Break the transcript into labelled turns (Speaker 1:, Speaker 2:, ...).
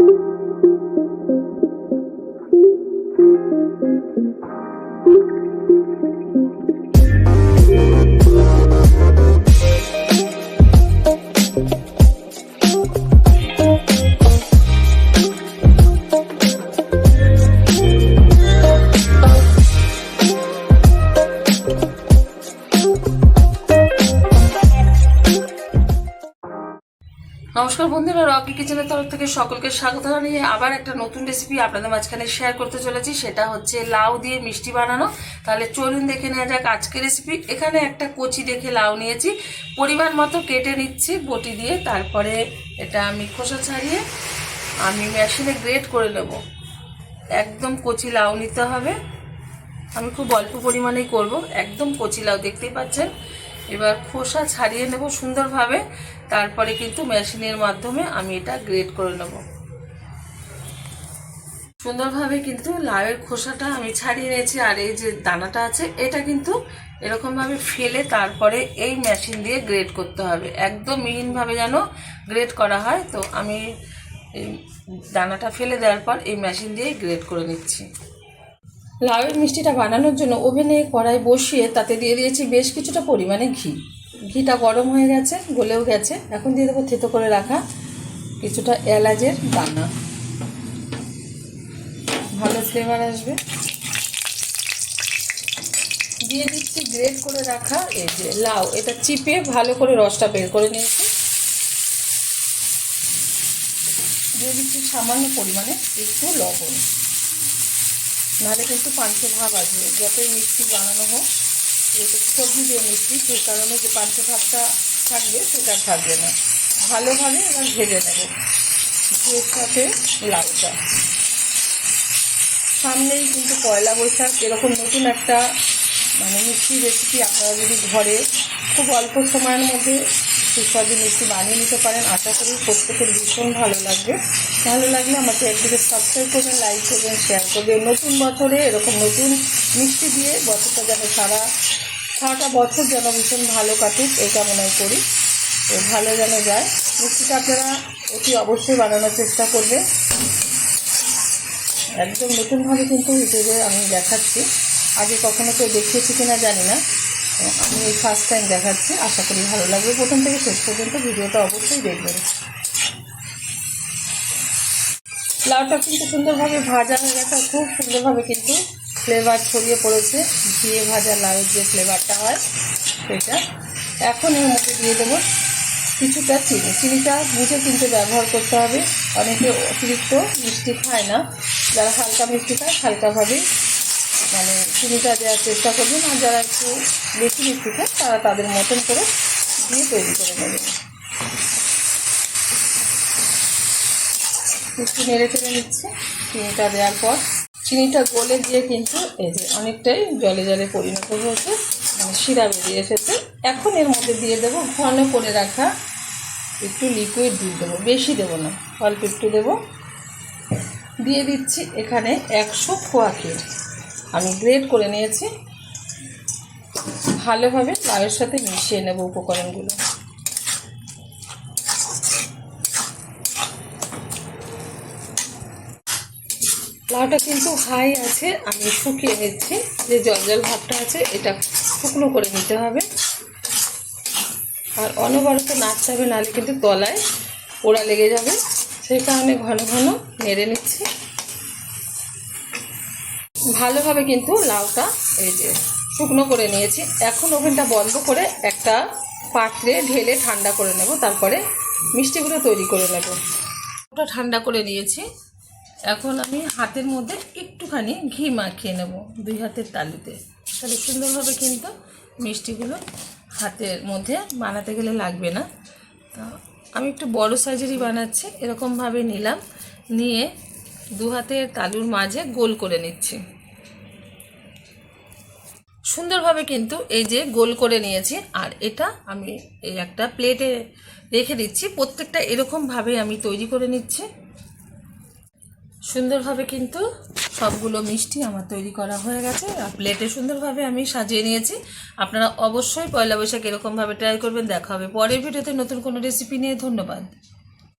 Speaker 1: Thank you. নমস্কার বন্ধুরা, Rocky কিচেনের তরফ থেকে সকলকে স্বাগত জানিয়ে আবার একটা নতুন রেসিপি আপনাদের মাঝখানে শেয়ার করতে চলেছি। সেটা হচ্ছে লাউ দিয়ে মিষ্টি বানানো। তাহলে চলুন দেখে নেওয়া যাক আজকের রেসিপি এখানে একটা কচি দেখে লাউ নিয়েছি। পরিমাণ মতো কেটে নিচ্ছি বটি দিয়ে। তারপরে এটা আমি খোসা ছাড়িয়ে আমি মেশিনে গ্রেট করে নেব। একদম কচি লাউ নিতে হবে। আমি খুব অল্প পরিমাণেই করব। একদম কচি লাউ, দেখতেই পাচ্ছেন? এবার খোসা ছাড়িয়ে নেব সুন্দরভাবে। তারপরে কিন্তু মেশিনের মাধ্যমে আমি এটা গ্রেড করে নেব। সুন্দরভাবে কিন্তু লাউয়ের খোসাটা আমি ছাড়িয়ে নিয়েছি, আর এই যে দানাটা আছে, এটা কিন্তু এরকমভাবে ফেলে তারপরে এই মেশিন দিয়ে গ্রেড করতে হবে। একদম মিহিনভাবে যেন গ্রেড করা হয়। তো আমি দানাটা ফেলে দেওয়ার পর এই মেশিন দিয়ে গ্রেড করে নিচ্ছি। লাউয়ের মিষ্টিটা বানানোর জন্য ওভেনে কড়াই বসিয়ে তাতে দিয়ে দিয়েছি বেশ কিছুটা পরিমাণে ঘি। ঘিটা গরম হয়ে গেছে, গলেও গেছে। এখন দিয়ে দেবো থেতো করে রাখা কিছুটা এলাচের দানা। ভালো ফ্লেভার আসবে। দিয়ে দিচ্ছি গ্রেট করে রাখা এই যে লাউ। এটা চিপে ভালো করে রসটা বের করে নিয়েছি। দিয়ে দিচ্ছি সামান্য পরিমাণে একটু লবণ। নাহলে কিন্তু পাঞ্চে ভাব আসবে যতই মিষ্টি বানানো হোক, যেহেতু সবজি দিয়ে মিষ্টি সেই কারণে যে পাঞ্চে ভাবটা থাকবে, সেটা থাকবে না। ভালোভাবে এবার ভেজে নেব। ঘিয়ের সাথে লাউটা। সামনেই কিন্তু পয়লা বৈশাখ, এরকম নতুন একটা মানে মিষ্টি রেসিপি আপনারা যদি ঘরে খুব অল্প সময়ের মধ্যে সুস্বাদু মিষ্টি বানিয়ে নিতে পারেন। আশা করি প্রত্যেকের ভীষণ ভালো লাগবে। ভালো লাগলে আমাকে একদিকে সাবস্ক্রাইব করবেন লাইক করবেন শেয়ার করবেন। নতুন বছরে এরকম নতুন মিষ্টি দিয়ে বছরটা যেন সারা, সারাটা বছর যেন ভীষণ ভালো কাটুক, এই কামনাই করি। তো ভালো যেন যায়। মিষ্টিটা আপনারা অতি অবশ্যই বানানোর চেষ্টা করবেন। একদম নতুনভাবে কিন্তু ইউটিউবে আমি দেখাচ্ছি। আগে কখনো কেউ দেখিয়েছি কিনা জানি না। আমি এই ফার্স্ট টাইম দেখাচ্ছি, আশা করি ভালো লাগবে। প্রথম থেকে শেষ পর্যন্ত ভিডিওটা অবশ্যই দেখবেন। লাউটা কিন্তু সুন্দরভাবে ভাজা হয়ে গেছে খুব সুন্দরভাবে কিন্তু ফ্লেভার ছড়িয়ে পড়েছে, ঘিয়ে ভাজা লাউয়ের যে ফ্লেভারটা হয় সেটা। এখন এর মধ্যে দিয়ে দেবো কিছুটা চিনি। চিনিটা বুঝে কিন্তু ব্যবহার করতে হবে। অনেকে অতিরিক্ত মিষ্টি খায় না। যারা হালকা মিষ্টি খায়, হালকাভাবে মানে চিনিটা দেওয়ার চেষ্টা করবেন আর যারা একটু বেশি মিষ্টি খায়, তারা তাদের মতন করে দিয়ে তৈরি করে নেবেন একটু নেড়ে ফেলে নিচ্ছে, চিনিটা দেওয়ার পর। চিনিটা গলে দিয়ে কিন্তু এই যে অনেকটাই জলে জলে পরিণত হয়েছে মানে শিরা বেরিয়ে এসেছে। এখন এর মধ্যে দিয়ে দেবো ঘন করে রাখা একটু লিকুইড দুধ দেবো, বেশি দেবো না, অল্প একটু দেবো। দিয়ে দিচ্ছি এখানে একশো খোয়া ক্ষীর আমি গ্রেড করে নিয়েছি। ভালোভাবে লাউয়ের সাথে মিশিয়ে নেব উপকরণগুলো। লাউটা কিন্তু হাই আছে, আমি শুকিয়ে নিচ্ছি। যে জল জল ভাবটা আছে, এটা শুকনো করে নিতে হবে। আর অনবরত নাড়তে হবে, নাহলে কিন্তু তলায় পোড়া লেগে যাবে। সেই কারণে ঘন ঘন নেড়ে নিচ্ছি। ভালোভাবে কিন্তু লাউটা এই যে শুকনো করে নিয়েছি। এখন ওভেনটা বন্ধ করে একটা পাত্রে ঢেলে ঠান্ডা করে নেব, তারপরে মিষ্টিগুলো তৈরি করে নেব। ওটা ঠান্ডা করে নিয়েছি। এখন আমি হাতের মধ্যে একটুখানি ঘি মাখিয়ে নেব দুই হাতের তালুতে। তাহলে সুন্দরভাবে কিন্তু মিষ্টিগুলো হাতের মধ্যে বানাতে গেলে লাগবে না। তা আমি একটু বড় সাইজেরই বানাচ্ছি, এরকমভাবে নিলাম। নিয়ে দু হাতের তালুর মাঝে গোল করে নিচ্ছি। সুন্দরভাবে কিন্তু এই যে গোল করে নিয়েছি, আর এটা আমি এই একটা প্লেটে রেখে দিচ্ছি। প্রত্যেকটা এরকমভাবে আমি তৈরি করে নিচ্ছি। সুন্দরভাবে কিন্তু সবগুলো মিষ্টি আমার তৈরি করা হয়ে গেছে, আর প্লেটে সুন্দরভাবে আমি সাজিয়ে নিয়েছি। আপনারা অবশ্যই পয়লা বৈশাখ এরকমভাবে ট্রাই করবেন, দেখা হবে পরের ভিডিওতে নতুন কোনো রেসিপি নিয়ে। ধন্যবাদ।